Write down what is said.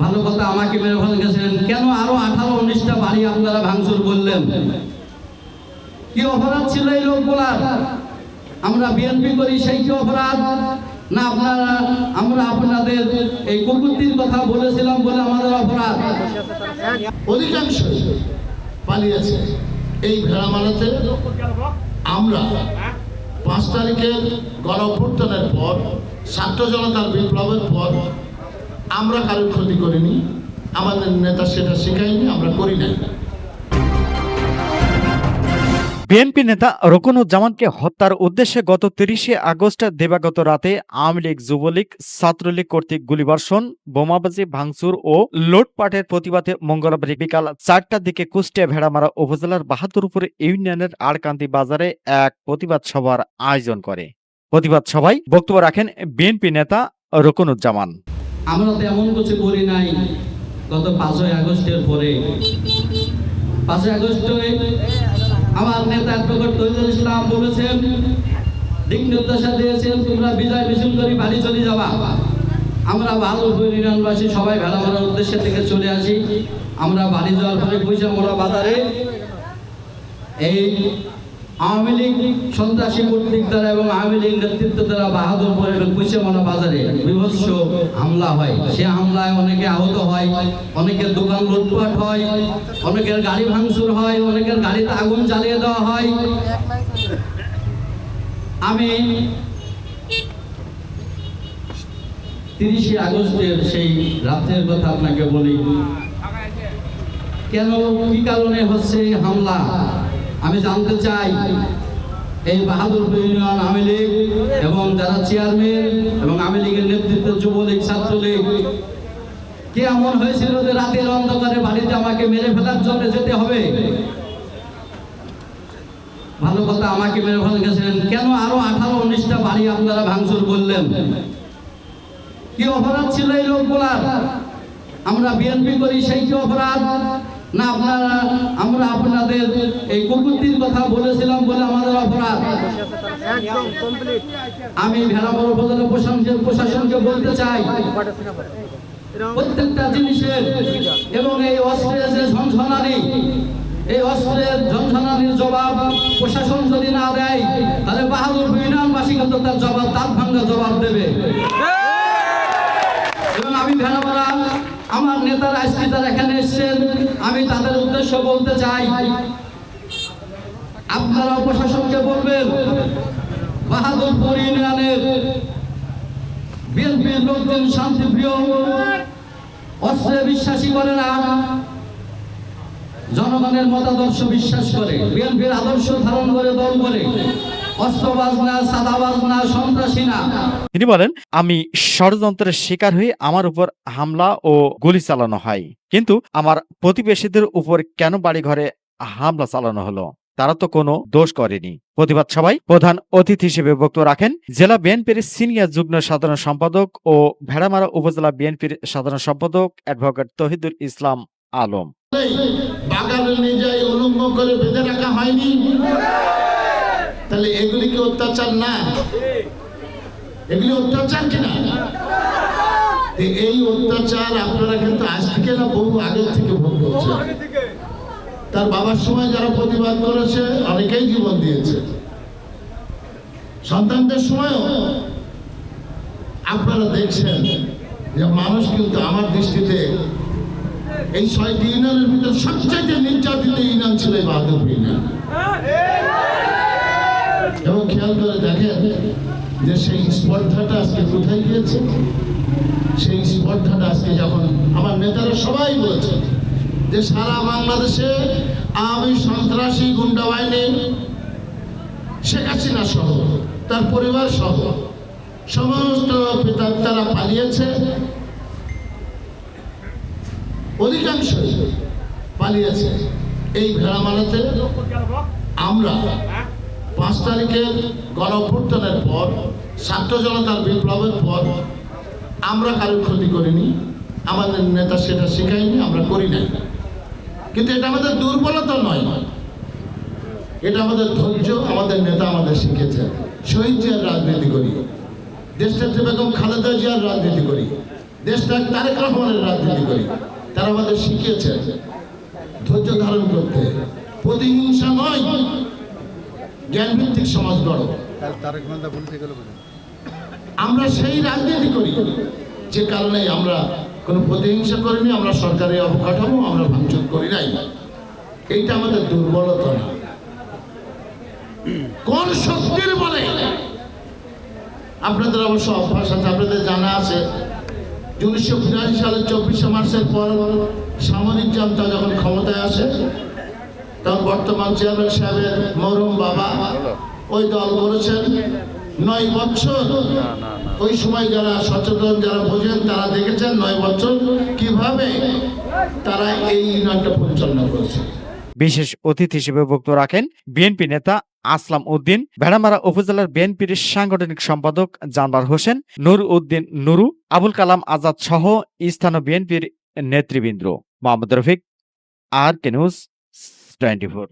ভালো কথা আমাকে মেরে ফেলে গেছিলেন কেন আরও আঠারো উনিশটা বাড়ি আপনারা ভাঙচুর করলেন? কি অপরাধ ছিল এই লোকগুলার? আমরা বিএনপি করি, সেই কি অপরাধ? না, আপনারা, আমরা আপনাদের এই কুকুরটির কথা বলেছিলাম বলে আমাদের অপরাধ। অধিকাংশ পালিয়েছে এই ভেড়া মারাতে। আমরা পাঁচ তারিখের গণ পর, ছাত্র জনতার বিপ্লবের পর আমরা কারোর ক্ষতি করিনি, আমাদের নেতা সেটা শেখায়নি, আমরা করি নাই। বিএনপি নেতা রকুনুজ্জামানকে হত্যার উদ্দেশ্যে গত তিরিশে আগস্ট দেবাগত রাতে আওয়ামী লীগ, যুবলীগ, ছাত্রলীগ কর্তৃক গুলিবর্ষণ, বোমাবাজি, ভাঙচুর ও লোটপাটের প্রতিবাদে মঙ্গলবার বিকাল চারটার দিকে কুষ্টিয়া ভেড়ামারা উপজেলার বাহাদুরপুর ইউনিয়নের আড়কান্দি বাজারে এক প্রতিবাদ সভার আয়োজন করে। প্রতিবাদ সভায় বক্তব্য রাখেন বিএনপি নেতা রকুনুজ্জামান। আমরা তো এমন কিছু করি নাই। গত পাঁচই আগস্টের পরে। পাঁচই আগস্টে আমার নেতা অ্যাডভোকেট তৈজুল ইসলাম বলেছেন, দিক নির্দেশা দিয়েছেন, তোমরা বিজয় মিছিল করে বাড়ি চলে যাবা। আমরা ভালো ইউনিয়নবাসী সবাই ভেড়া মারার উদ্দেশ্যে থেকে চলে আসি। আমরা বাড়ি যাওয়ার পরে পয়সা মোড়া বাজারে এই আওয়ামী লীগ সন্ত্রাসী কর্তৃক দ্বারা এবং আওয়ামী লীগ নেতৃত্ব দ্বারা বাহাদুরপুর এবং কুশিয়ামানা বাজারে বিভৎস হামলা হয়। সে হামলায় অনেকে আহত হয়, অনেকের দোকান লুটপাট হয়, অনেকের গাড়ি ভাঙচুর হয়, অনেকের গাড়িতে আগুন জ্বালিয়ে দেওয়া হয়। আমি তিরিশে আগস্টের সেই রাতের কথা আপনাকে বলি, কেন, কি কারণে হচ্ছে হামলা? আমি জানতে চাই, এই বাহাদুরপুর ইউনিয়ন আওয়ামী লীগ এবং যারা চেয়ারম্যান এবং আওয়ামী লীগের নেতৃত্ব যুবলীগ, ছাত্রলীগ, কে এমন হয়েছিল যে রাতের অন্ধকারে বাড়িতে আমাকে মেরে ফেলার জন্য যেতে হবে? ভালো কথা, আমাকে মেরে ফেলে গেছিলেন। কেন আরও আঠারো উনিশটা বাড়ি আপনারা ভাঙচুর করলেন? কি অপরাধ ছিল এই লোকগুলার? আমরা বিএনপি করি, সেই কি অপরাধ? না আপনারা আমরা আপনাদের এই কুকুরটির কথা বলেছিলাম বলে আমাদের অপরাধ। আমি ভেড়াবড় উপজেলা প্রশাসনকে প্রশাসনকে বলতে চাই প্রত্যেকটা জিনিসের এবং এই অস্ত্রের যে ঝনঝনানি এই অস্ত্রের ঝনঝনানির জবাব প্রশাসন যদি না দেয় তাহলে বাহাদুর ইউনিয়নবাসী কিন্তু তার জবাব তার ভাঙ্গা জবাব দেবে। এবং আমি ভেড়ামারা আমার নেতারা আজকে যারা এখানে এসেছেন আমি তাদের উদ্দেশ্য বলতে চাই। আপনারা প্রশাসনকে বলবেন, বাহাদুরপুর ইউনিয়নের বিএনপির লোকজন শান্তিপ্রিয়, অস্ত্রে বিশ্বাসী করে না, জনগণের মতাদর্শ বিশ্বাস করে, বিএনপির আদর্শ ধারণ করে, দল করে। তিনি বলেন আমি ষড়যন্ত্রের শিকার হয়ে আমার উপর হামলা ও গুলি চালানো হয়। কিন্তু আমার প্রতিবেশীদের উপর কেন বাড়িঘরে হামলা চালানো হলো? তারা তো কোনো দোষ করেনি। প্রতিবাদ সভায় প্রধান অতিথি হিসেবে বক্তব্য রাখেন জেলা বিএনপির সিনিয়র যুগ্ম সাধারণ সম্পাদক ও ভেড়ামারা উপজেলা বিএনপির সাধারণ সম্পাদক অ্যাডভোকেট তহিদুল ইসলাম আলম। এই বাগানে নিয়ে যাই উলঙ্গ করে বেঁধে রাখা হয়নি। তাহলে এগুলি কি অত্যাচার না? এগুলি অত্যাচার কিনা? এই অত্যাচার আপনারা কিন্তু আজ থেকে না বহু আগের থেকে ভোগ করছেন। তার বাবার সময় যারা প্রতিবাদ করেছে, অনেকেই জীবন দিয়েছে। সন্তানদের সময়ও আপনারা দেখছেন যে মানুষ কিন্তু আমার দৃষ্টিতে এই ছয়টি ইউনিয়নের ভিতরে সবচাইতে নির্যাতিত ইউনিয়ন ছিল এই বাহাদুরপুর ইউনিয়ন। এবং খেয়াল করে দেখেন যে সেই স্পর্ধাটা আজকে কোথায় গিয়েছে? সেই স্পর্ধাটা আজকে যখন আমার নেতারা সবাই বলেছে যে সারা বাংলাদেশে আমি সন্ত্রাসী গুন্ডা বাহিনী, শেখ হাসিনা সহ, তার পরিবার সহ, সমস্ত তারা পালিয়েছে। অধিকাংশই পালিয়েছে। এই ভেড়া মারাতে আমরা পাঁচ তারিখের গণ অভ্যুত্থানের পর, ছাত্র জনতার বিপ্লবের পর, আমরা কারোর ক্ষতি করিনি, আমাদের নেতা সেটা শেখায়নি, আমরা করি নাই। কিন্তু এটা আমাদের দুর্বলতা নয়। এটা আমাদের ধৈর্য, আমাদের নেতা আমাদের শিখেছে। শহীদ জিয়ার রাজনীতি করি। দেশনেত্রী বেগম খালেদা জিয়ার রাজনীতি করি। দেশটা তারেক রহমানের রাজনীতি করি। তারা আমাদের শিখিয়েছে ধৈর্য ধারণ করতে। প্রতিহিংসা নয় জ্ঞানভিত্তিক সমাজ গড়ো। আমরা সেই রাজনীতি করি যে কারণে আমরা কোনো প্রতিহিংসা করিনি আমরা সরকারের অবকাঠামো আমরা ভাঙচুর করি নাই। এইটা আমাদের দুর্বলতা না। কোন শক্তির বলে? আপনাদের অবশ্য অভ্যাস আছে আপনাদের জানা আছে। উনিশশো বিরাশি সালের চব্বিশে মার্চের পর সামরিক জনতা যখন ক্ষমতায় আসে তখন বর্তমান চেয়ারম্যান সাহেবের মরম বাবা ওই দল করেছেন। নয় বছর ওই সময় যারা সচেতন, যারা বোঝেন, তারা দেখেছেন নয় বছর কীভাবে তারা এই ইউনিয়নটা পরিচালনা করেছে। বিশেষ অতিথি হিসেবে বক্তব্য রাখেন বিএনপি নেতা আসলাম উদ্দিন, ভেড়ামারা উপজেলার বিএনপির সাংগঠনিক সম্পাদক জানবার হোসেন, নুর উদ্দিন নুরু, আবুল কালাম আজাদ সহ স্থানীয় বিএনপির নেতৃবৃন্দ। Mohammad Rafiq, R K news. 24